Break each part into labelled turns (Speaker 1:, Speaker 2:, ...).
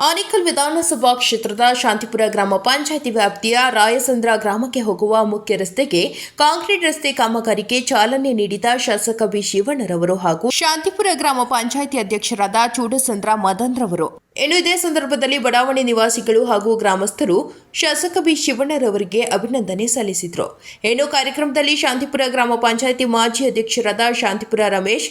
Speaker 1: ಆನೇಕಲ್ ವಿಧಾನಸಭಾ ಕ್ಷೇತ್ರದ ಶಾಂತಿಪುರ ಗ್ರಾಮ ಪಂಚಾಯಿತಿ ವ್ಯಾಪ್ತಿಯ ರಾಯಸಂದ್ರ ಗ್ರಾಮಕ್ಕೆ ಹೋಗುವ ಮುಖ್ಯ ರಸ್ತೆಗೆ ಕಾಂಕ್ರೀಟ್ ರಸ್ತೆ ಕಾಮಗಾರಿಗೆ ಚಾಲನೆ ನೀಡಿದ ಶಾಸಕ ಬಿ ಶಿವಣ್ಣರವರು ಹಾಗೂ ಶಾಂತಿಪುರ ಗ್ರಾಮ ಪಂಚಾಯಿತಿ ಅಧ್ಯಕ್ಷರಾದ ಚೂಡಸಂದ್ರ ಮದನ್ರವರು. ಇನ್ನು ಇದೇ ಸಂದರ್ಭದಲ್ಲಿ ಬಡಾವಣೆ ನಿವಾಸಿಗಳು ಹಾಗೂ ಗ್ರಾಮಸ್ಥರು ಶಾಸಕ ಬಿ ಶಿವಣ್ಣರವರಿಗೆ ಅಭಿನಂದನೆ ಸಲ್ಲಿಸಿದರು. ಇನ್ನು ಕಾರ್ಯಕ್ರಮದಲ್ಲಿ ಶಾಂತಿಪುರ ಗ್ರಾಮ ಪಂಚಾಯಿತಿ ಮಾಜಿ ಅಧ್ಯಕ್ಷರಾದ ಶಾಂತಿಪುರ ರಮೇಶ್,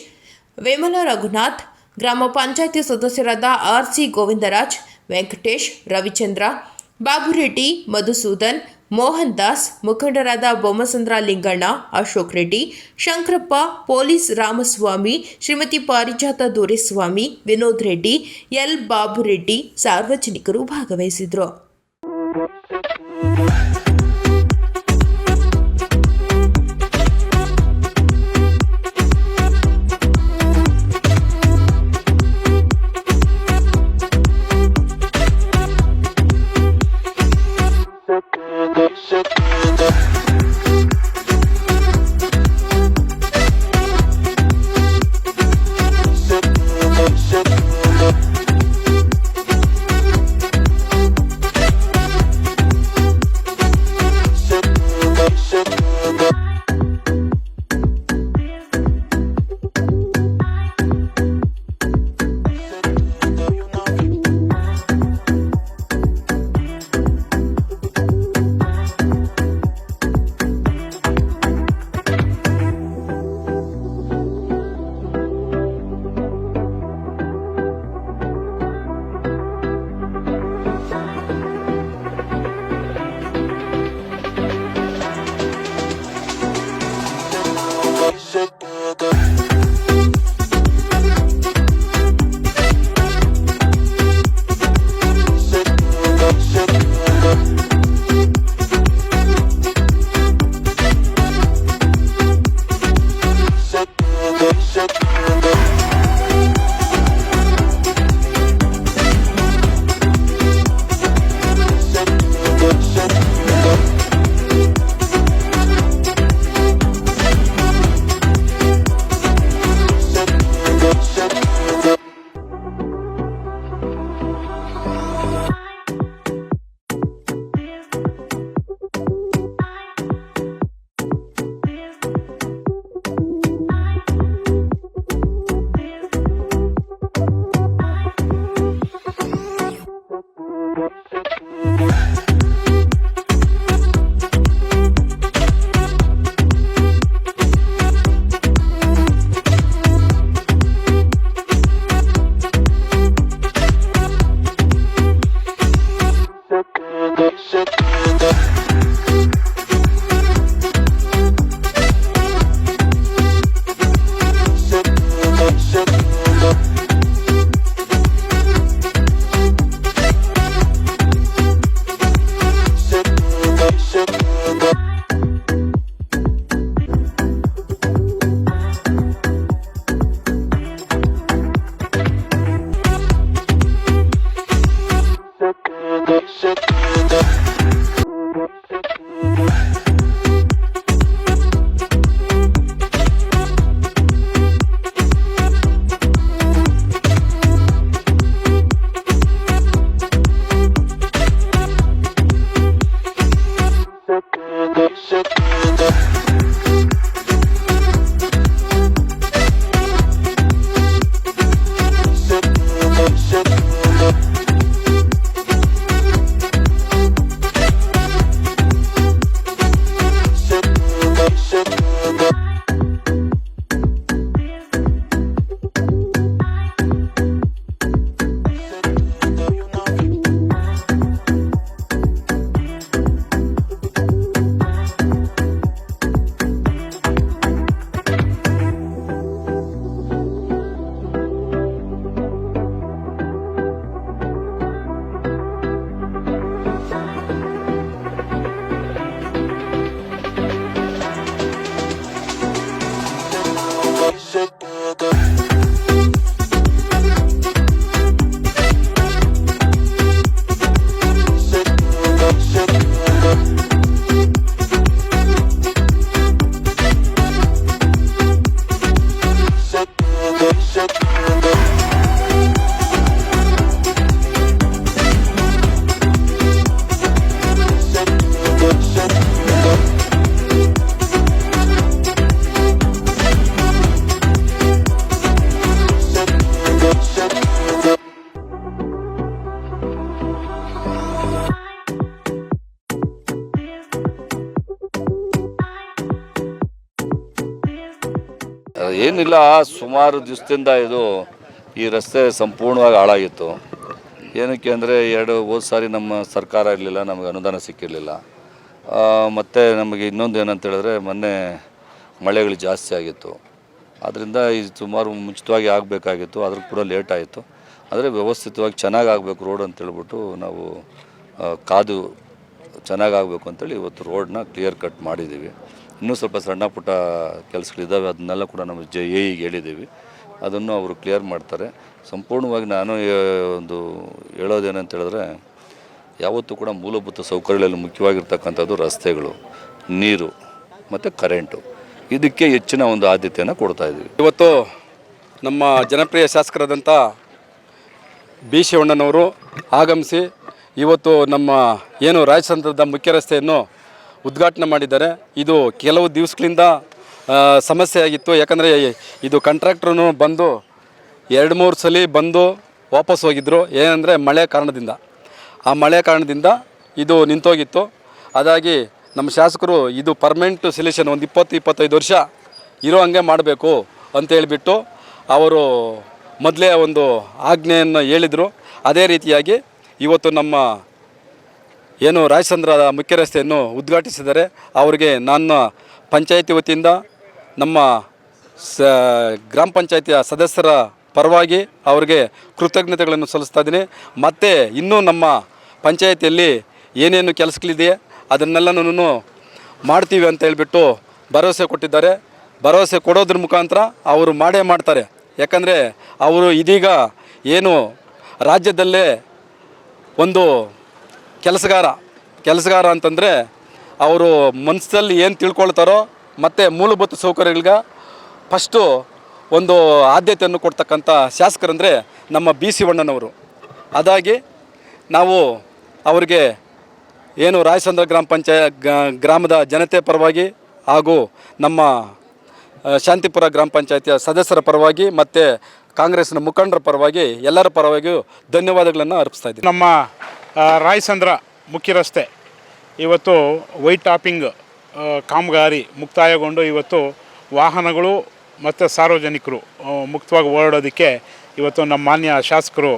Speaker 1: ವೇಮಲ ರಘುನಾಥ್ ಗ್ರಾಮ ಪಂಚಾಯಿತಿ ಸದಸ್ಯರಾದ ಆರ್ ಸಿ ಗೋವಿಂದರಾಜ್, ವೆಂಕಟೇಶ್, ರವಿಚಂದ್ರ, ಬಾಬುರೆಡ್ಡಿ, ಮಧುಸೂದನ್, ಮೋಹನ್ ದಾಸ್, ಮುಖಂಡರಾದ ಬೊಮ್ಮಸಂದ್ರ ಲಿಂಗಣ್ಣ, ಅಶೋಕ್ ರೆಡ್ಡಿ, ಶಂಕರಪ್ಪ, ಪೊಲೀಸ್ ರಾಮಸ್ವಾಮಿ, ಶ್ರೀಮತಿ ಪಾರಿಜಾತ ದೊರೆಸ್ವಾಮಿ, ವಿನೋದ್ ರೆಡ್ಡಿ, ಎಲ್. ಬಾಬುರೆಡ್ಡಿ ಸಾರ್ವಜನಿಕರು ಭಾಗವಹಿಸಿದರು.
Speaker 2: ಏನಿಲ್ಲ, ಸುಮಾರು ದಿವಸದಿಂದ ಇದು ಈ ರಸ್ತೆ ಸಂಪೂರ್ಣವಾಗಿ ಹಾಳಾಗಿತ್ತು. ಏನಕ್ಕೆ ಅಂದರೆ ಎರಡು, ಹೋದ ಸಾರಿ ನಮ್ಮ ಸರ್ಕಾರ ಇರಲಿಲ್ಲ, ನಮಗೆ ಅನುದಾನ ಸಿಕ್ಕಿರಲಿಲ್ಲ. ಮತ್ತು ನಮಗೆ ಇನ್ನೊಂದು ಏನಂತ ಹೇಳಿದ್ರೆ ಮೊನ್ನೆ ಮಳೆಗಳು ಜಾಸ್ತಿ ಆಗಿತ್ತು. ಆದ್ದರಿಂದ ಇದು ಸುಮಾರು ಮುಂಚಿತವಾಗಿ ಆಗಬೇಕಾಗಿತ್ತು ಅದ್ರ ಕೂಡ ಲೇಟ್ ಆಯಿತು. ಆದರೆ ವ್ಯವಸ್ಥಿತವಾಗಿ ಚೆನ್ನಾಗಿ ಆಗಬೇಕು ರೋಡ್ ಅಂತ ಹೇಳ್ಬಿಟ್ಟು ನಾವು ಕಾದು ಚೆನ್ನಾಗಿ ಆಗಬೇಕು ಅಂತೇಳಿ ಇವತ್ತು ರೋಡ್ನ ಕ್ಲಿಯರ್ ಕಟ್ ಮಾಡಿದ್ದೀವಿ. ಇನ್ನೂ ಸ್ವಲ್ಪ ಸಣ್ಣ ಪುಟ್ಟ ಕೆಲಸಗಳಿದ್ದಾವೆ, ಅದನ್ನೆಲ್ಲ ಕೂಡ ನಮ್ಮ ಜೆ ಎ ಇಗೆ ಹೇಳಿದ್ದೀವಿ. ಅದನ್ನು ಅವರು ಕ್ಲಿಯರ್ ಮಾಡ್ತಾರೆ. ಸಂಪೂರ್ಣವಾಗಿ ನಾನು ಒಂದು ಹೇಳೋದೇನಂತ ಹೇಳಿದ್ರೆ, ಯಾವತ್ತೂ ಕೂಡ ಮೂಲಭೂತ ಸೌಕರ್ಯಗಳಲ್ಲಿ ಮುಖ್ಯವಾಗಿರ್ತಕ್ಕಂಥದ್ದು ರಸ್ತೆಗಳು, ನೀರು ಮತ್ತು ಕರೆಂಟು. ಇದಕ್ಕೆ ಹೆಚ್ಚಿನ ಒಂದು ಆದ್ಯತೆಯನ್ನು ಕೊಡ್ತಾ ಇದ್ದೀವಿ.
Speaker 3: ಇವತ್ತು ನಮ್ಮ ಜನಪ್ರಿಯ ಶಾಸಕರಾದಂಥ ಬಿ ಶಿವಣ್ಣನವರು ಆಗಮಿಸಿ ಇವತ್ತು ನಮ್ಮ ಏನು ರಾಜಸಂದ್ರದ ಮುಖ್ಯ ರಸ್ತೆಯನ್ನು ಉದ್ಘಾಟನೆ ಮಾಡಿದ್ದಾರೆ. ಇದು ಕೆಲವು ದಿವಸಗಳಿಂದ ಸಮಸ್ಯೆ ಆಗಿತ್ತು. ಯಾಕಂದರೆ ಇದು ಕಾಂಟ್ರಾಕ್ಟ್ರೂ ಬಂದು ಎರಡು ಮೂರು ಸಲ ಬಂದು ವಾಪಸ್ ಹೋಗಿದ್ದರು ಏನಂದರೆ ಮಳೆ ಕಾರಣದಿಂದ. ಆ ಮಳೆ ಕಾರಣದಿಂದ ಇದು ನಿಂತೋಗಿತ್ತು. ಅದಾಗಿ ನಮ್ಮ ಶಾಸಕರು ಇದು ಪರ್ಮನೆಂಟ್ ಸೊಲ್ಯೂಷನ್ ಒಂದು ಇಪ್ಪತ್ತು, ಇಪ್ಪತ್ತೈದು ವರ್ಷ ಇರೋ ಹಂಗೆ ಮಾಡಬೇಕು ಅಂತ ಹೇಳಿಬಿಟ್ಟು ಅವರು ಮೊದಲೇ ಒಂದು ಆಜ್ಞೆಯನ್ನು ಹೇಳಿದರು. ಅದೇ ರೀತಿಯಾಗಿ ಇವತ್ತು ನಮ್ಮ ಏನು ರಾಯಚಂದ್ರ ಮುಖ್ಯ ರಸ್ತೆಯನ್ನು ಉದ್ಘಾಟಿಸಿದ್ದಾರೆ ಅವರಿಗೆ ನನ್ನ ಪಂಚಾಯಿತಿ ವತಿಯಿಂದ ನಮ್ಮ ಸ ಗ್ರಾಮ ಪಂಚಾಯತಿಯ ಸದಸ್ಯರ ಪರವಾಗಿ ಅವರಿಗೆ ಕೃತಜ್ಞತೆಗಳನ್ನು ಸಲ್ಲಿಸ್ತಾ ಇದ್ದೀನಿ. ಮತ್ತು ಇನ್ನೂ ನಮ್ಮ ಪಂಚಾಯತಿಯಲ್ಲಿ ಏನೇನು ಕೆಲಸಗಳಿದೆ ಅದನ್ನೆಲ್ಲನೂ ಮಾಡ್ತೀವಿ ಅಂತ ಹೇಳಿಬಿಟ್ಟು ಭರವಸೆ ಕೊಟ್ಟಿದ್ದಾರೆ. ಭರವಸೆ ಕೊಡೋದ್ರ ಮುಖಾಂತರ ಅವರು ಮಾಡೇ ಮಾಡ್ತಾರೆ. ಯಾಕಂದರೆ ಅವರು ಇದೀಗ ಏನು ರಾಜ್ಯದಲ್ಲೇ ಒಂದು ಕೆಲಸಗಾರ. ಕೆಲಸಗಾರ ಅಂತಂದರೆ ಅವರು ಮನಸ್ಸಲ್ಲಿ ಏನು ತಿಳ್ಕೊಳ್ತಾರೋ ಮತ್ತು ಮೂಲಭೂತ ಸೌಕರ್ಯಗಳಿಗೆ ಫಸ್ಟು ಒಂದು ಆದ್ಯತೆಯನ್ನು ಕೊಡ್ತಕ್ಕಂಥ ಶಾಸಕರಂದರೆ ನಮ್ಮ ಬಿ ಸಿ ವಣ್ಣನವರು. ಅದಾಗಿ ನಾವು ಅವರಿಗೆ ಏನು ರಾಯಚಂದ್ರ ಗ್ರಾಮ ಪಂಚಾಯ ಗ್ರಾಮದ ಜನತೆ ಪರವಾಗಿ ಹಾಗೂ ನಮ್ಮ ಶಾಂತಿಪುರ ಗ್ರಾಮ ಪಂಚಾಯತಿಯ ಸದಸ್ಯರ ಪರವಾಗಿ ಮತ್ತು ಕಾಂಗ್ರೆಸ್ನ ಮುಖಂಡರ ಪರವಾಗಿ, ಎಲ್ಲರ ಪರವಾಗಿಯೂ ಧನ್ಯವಾದಗಳನ್ನು ಅರ್ಪಿಸ್ತಾ ಇದ್ದೀನಿ.
Speaker 4: ನಮ್ಮ ರಾಯಸಂದ್ರ ಮುಖ್ಯ ರಸ್ತೆ ಇವತ್ತು ವೈಟ್ ಟಾಪಿಂಗ್ ಕಾಮಗಾರಿ ಮುಕ್ತಾಯಗೊಂಡು ಇವತ್ತು ವಾಹನಗಳು ಮತ್ತು ಸಾರ್ವಜನಿಕರು ಮುಕ್ತವಾಗಿ ಓಡಾಡೋದಕ್ಕೆ ಇವತ್ತು ನಮ್ಮ ಮಾನ್ಯ ಶಾಸಕರು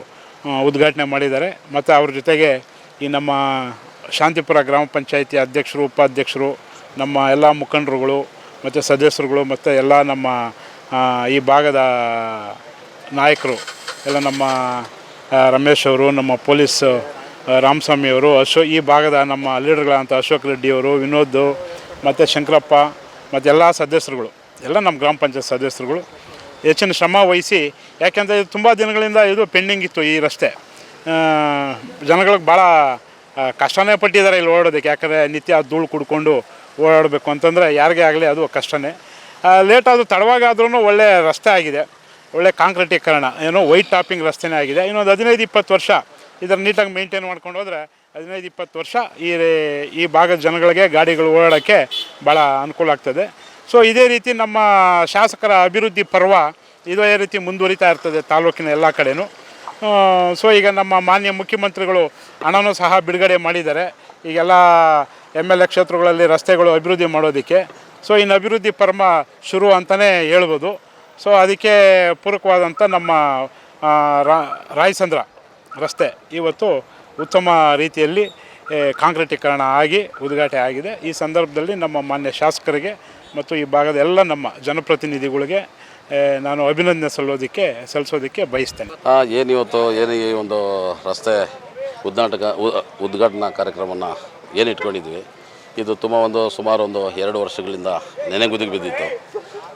Speaker 4: ಉದ್ಘಾಟನೆ ಮಾಡಿದ್ದಾರೆ. ಮತ್ತು ಅವ್ರ ಜೊತೆಗೆ ಈ ನಮ್ಮ ಶಾಂತಿಪುರ ಗ್ರಾಮ ಪಂಚಾಯಿತಿ ಅಧ್ಯಕ್ಷರು, ಉಪಾಧ್ಯಕ್ಷರು, ನಮ್ಮ ಎಲ್ಲ ಮುಖಂಡರುಗಳು, ಮತ್ತು ಸದಸ್ಯರುಗಳು, ಮತ್ತು ಎಲ್ಲ ನಮ್ಮ ಈ ಭಾಗದ ನಾಯಕರು, ಎಲ್ಲ ನಮ್ಮ ರಮೇಶ್ ಅವರು, ನಮ್ಮ ಪೊಲೀಸ್ ರಾಮಸ್ವಾಮಿ ಅವರು, ಅಶೋ, ಈ ಭಾಗದ ನಮ್ಮ ಲೀಡರ್ಗಳಂತ ಅಶೋಕ್ ರೆಡ್ಡಿ ಅವರು, ವಿನೋದ್, ಮತ್ತು ಶಂಕರಪ್ಪ, ಮತ್ತು ಎಲ್ಲ ಸದಸ್ಯರುಗಳು, ಎಲ್ಲ ನಮ್ಮ ಗ್ರಾಮ ಪಂಚಾಯತ್ ಸದಸ್ಯರುಗಳು, ಹೆಚ್ಚಿನ ಶ್ರಮ ವಹಿಸಿ, ಯಾಕೆಂದರೆ ಇದು ತುಂಬ ದಿನಗಳಿಂದ ಇದು ಪೆಂಡಿಂಗ್ ಇತ್ತು ಈ ರಸ್ತೆ. ಜನಗಳಿಗೆ ಭಾಳ ಕಷ್ಟನೇ ಪಟ್ಟಿದ್ದಾರೆ ಇಲ್ಲಿ ಓಡೋದಕ್ಕೆ ಯಾಕಂದರೆ ನಿತ್ಯ ಧೂಳು ಕುಡ್ಕೊಂಡು ಓಡಾಡಬೇಕು ಅಂತಂದರೆ ಯಾರಿಗೇ ಆಗಲಿ ಅದು ಕಷ್ಟನೇ. ಲೇಟಾದರೂ ತಡವಾಗಾದ್ರೂ ಒಳ್ಳೆಯ ರಸ್ತೆ ಆಗಿದೆ. ಒಳ್ಳೆ ಕಾಂಕ್ರೀಟೀಕರಣ, ಏನೋ ವೈಟ್ ಟಾಪಿಂಗ್ ರಸ್ತೆನೇ ಆಗಿದೆ. ಇನ್ನೊಂದು ಹದಿನೈದು, ಇಪ್ಪತ್ತು ವರ್ಷ ಇದನ್ನು ನೀಟಾಗಿ ಮೇಂಟೈನ್ ಮಾಡ್ಕೊಂಡು ಹೋದರೆ ಹದಿನೈದು, ಇಪ್ಪತ್ತು ವರ್ಷ ಈ ಈ ಭಾಗದ ಜನಗಳಿಗೆ ಗಾಡಿಗಳು ಓಡಾಡೋಕ್ಕೆ ಭಾಳ ಅನುಕೂಲ ಆಗ್ತದೆ. ಸೊ ಇದೇ ರೀತಿ ನಮ್ಮ ಶಾಸಕರ ಅಭಿವೃದ್ಧಿ ಪರ್ವ ಇದೇ ರೀತಿ ಮುಂದುವರಿತಾ ಇರ್ತದೆ ತಾಲೂಕಿನ ಎಲ್ಲ ಕಡೆಯೂ ಸೊ ಈಗ ನಮ್ಮ ಮಾನ್ಯ ಮುಖ್ಯಮಂತ್ರಿಗಳು ಹಣನೂ ಸಹ ಬಿಡುಗಡೆ ಮಾಡಿದ್ದಾರೆ. ಈಗೆಲ್ಲ ಎಂ ಎಲ್ ಎ ಕ್ಷೇತ್ರಗಳಲ್ಲಿ ರಸ್ತೆಗಳು ಅಭಿವೃದ್ಧಿ ಮಾಡೋದಕ್ಕೆ. ಸೊ ಇನ್ನು ಅಭಿವೃದ್ಧಿ ಪರ್ಮ ಶುರು ಅಂತಲೇ ಹೇಳ್ಬೋದು. ಸೊ ಅದಕ್ಕೆ ಪೂರಕವಾದಂಥ ನಮ್ಮ ರಾಯಸಂದ್ರ ರಸ್ತೆ ಇವತ್ತು ಉತ್ತಮ ರೀತಿಯಲ್ಲಿ ಕಾಂಕ್ರೀಟೀಕರಣ ಆಗಿ ಉದ್ಘಾಟನೆ ಆಗಿದೆ. ಈ ಸಂದರ್ಭದಲ್ಲಿ ನಮ್ಮ ಮಾನ್ಯ ಶಾಸಕರಿಗೆ ಮತ್ತು ಈ ಭಾಗದ ಎಲ್ಲ ನಮ್ಮ ಜನಪ್ರತಿನಿಧಿಗಳಿಗೆ ನಾನು ಅಭಿನಂದನೆ ಸಲ್ಲೋದಕ್ಕೆ, ಸಲ್ಲಿಸೋದಕ್ಕೆ ಬಯಸ್ತೇನೆ.
Speaker 5: ಏನು ಇವತ್ತು, ಏನು ಈ ಒಂದು ರಸ್ತೆ ಉದ್ಘಾಟಕ ಉದ್ಘಾಟನಾ ಕಾರ್ಯಕ್ರಮವನ್ನು ಏನು ಇಟ್ಕೊಂಡಿದ್ವಿ? ಇದು ತುಂಬ ಒಂದು ಸುಮಾರು ಒಂದು ಎರಡು ವರ್ಷಗಳಿಂದ ನೆನೆಗುದಿಗೆ ಬಿದ್ದಿತ್ತು.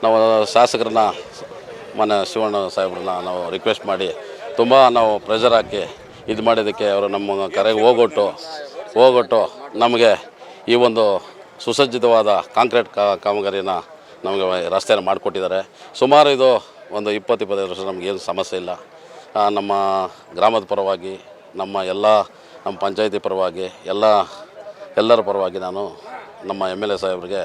Speaker 5: ನಾವು ಶಾಸಕರನ್ನ ಮನೆ ಶಿವಣ್ಣ ಸಾಹೇಬ್ರನ್ನ ನಾವು ರಿಕ್ವೆಸ್ಟ್ ಮಾಡಿ ತುಂಬ ನಾವು ಪ್ರೆಷರ್ ಹಾಕಿ ಇದು ಮಾಡಿದ್ದಕ್ಕೆ ಅವರು ನಮ್ಮ ಕರೆಗೆ ಹೋಗೊಟ್ಟು ಹೋಗೊಟ್ಟು ನಮಗೆ ಈ ಒಂದು ಸುಸಜ್ಜಿತವಾದ ಕಾಂಕ್ರೀಟ್ ಕಾಮಗಾರಿನ ನಮಗೆ ರಸ್ತೆಯನ್ನು ಮಾಡಿಕೊಟ್ಟಿದ್ದಾರೆ. ಸುಮಾರು ಇದು ಒಂದು ಇಪ್ಪತ್ತು, ಇಪ್ಪತ್ತೈದು ವರ್ಷ ನಮಗೇನು ಸಮಸ್ಯೆ ಇಲ್ಲ. ನಮ್ಮ ಗ್ರಾಮದ ಪರವಾಗಿ, ನಮ್ಮ ಎಲ್ಲ, ನಮ್ಮ ಪಂಚಾಯತಿ ಪರವಾಗಿ, ಎಲ್ಲ, ಎಲ್ಲರ ಪರವಾಗಿ ನಾನು ನಮ್ಮ ಎಂ ಎಲ್ ಎ ಸಾಹೇಬ್ರಿಗೆ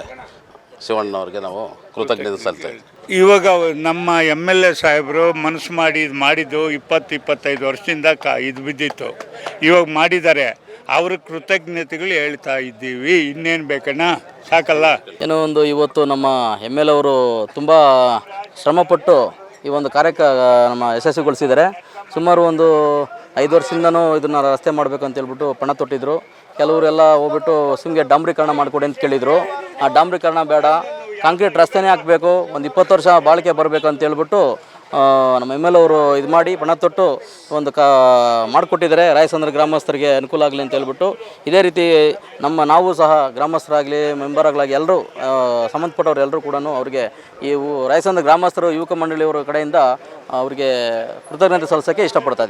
Speaker 5: ಶಿವಣ್ಣವ್ರಿಗೆ ನಾವು ಕೃತಜ್ಞತೆ ಸಲ್ತೇವೆ
Speaker 6: ಇವಾಗ ನಮ್ಮ ಎಂ ಎಲ್ ಎ ಸಾಹೇಬರು ಮನಸ್ಸು ಮಾಡಿ ಇದು ಮಾಡಿದ್ದು ಇಪ್ಪತ್ತು ಇಪ್ಪತ್ತೈದು ವರ್ಷದಿಂದ ಕ ಇದು ಬಿದ್ದಿತ್ತು. ಇವಾಗ ಮಾಡಿದ್ದಾರೆ. ಅವ್ರ ಕೃತಜ್ಞತೆಗಳು ಹೇಳ್ತಾ ಇದ್ದೀವಿ. ಇನ್ನೇನು ಬೇಕಣ್ಣ? ಸಾಕಲ್ಲ?
Speaker 7: ಏನೋ ಒಂದು ಇವತ್ತು ನಮ್ಮ ಎಂ ಎಲ್ ಅವರು ತುಂಬ ಶ್ರಮಪಟ್ಟು ಈ ಒಂದು ಕಾರ್ಯಕ್ಕೆ ನಮ್ಮ ಯಶಸ್ವಿಗೊಳಿಸಿದ್ದಾರೆ ಸುಮಾರು ಒಂದು ಐದು ವರ್ಷದಿಂದನೂ ಇದನ್ನು ರಸ್ತೆ ಮಾಡಬೇಕು ಅಂತ ಹೇಳ್ಬಿಟ್ಟು ಪಣ ತೊಟ್ಟಿದ್ರು. ಕೆಲವರೆಲ್ಲ ಹೋಗ್ಬಿಟ್ಟು ಸುಮ್ಮನೆ ಡಾಂಬ್ರೀಕರಣ ಮಾಡಿಕೊಡಿ ಅಂತ ಕೇಳಿದರು. ಆ ಡಾಂಬ್ರೀಕರಣ ಬೇಡ. ಕಾಂಕ್ರೀಟ್ ರಸ್ತೆನೇ ಹಾಕಬೇಕು. ಒಂದು ಇಪ್ಪತ್ತು ವರ್ಷ ಬಾಳಿಕೆ ಬರಬೇಕು ಅಂತ ಹೇಳ್ಬಿಟ್ಟು ನಮ್ಮ ಎಂ ಎಲ್ ಅವರು ಇದು ಮಾಡಿ ಪಣ ತೊಟ್ಟು ಒಂದು ಕಾ, ಮಾಡಿಕೊಟ್ಟಿದ್ದಾರೆ. ರಾಯಸಂದ್ರ ಗ್ರಾಮಸ್ಥರಿಗೆ ಅನುಕೂಲ ಆಗಲಿ ಅಂತ ಹೇಳ್ಬಿಟ್ಟು. ಇದೇ ರೀತಿ ನಮ್ಮ ನಾವು ಸಹ ಗ್ರಾಮಸ್ಥರಾಗಲಿ ಮೆಂಬರ್ಗಳಾಗಿ ಎಲ್ಲರೂ ಸಂಬಂಧಪಟ್ಟವ್ರು ಎಲ್ಲರೂ ಕೂಡ ಅವರಿಗೆ ಈ ರಾಯಸಂದ್ರ ಗ್ರಾಮಸ್ಥರು, ಯುವಕ ಮಂಡಳಿಯವರ ಕಡೆಯಿಂದ ಅವರಿಗೆ ಕೃತಜ್ಞತೆ ಸಲ್ಲಿಸೋಕ್ಕೆ ಇಷ್ಟಪಡ್ತಾ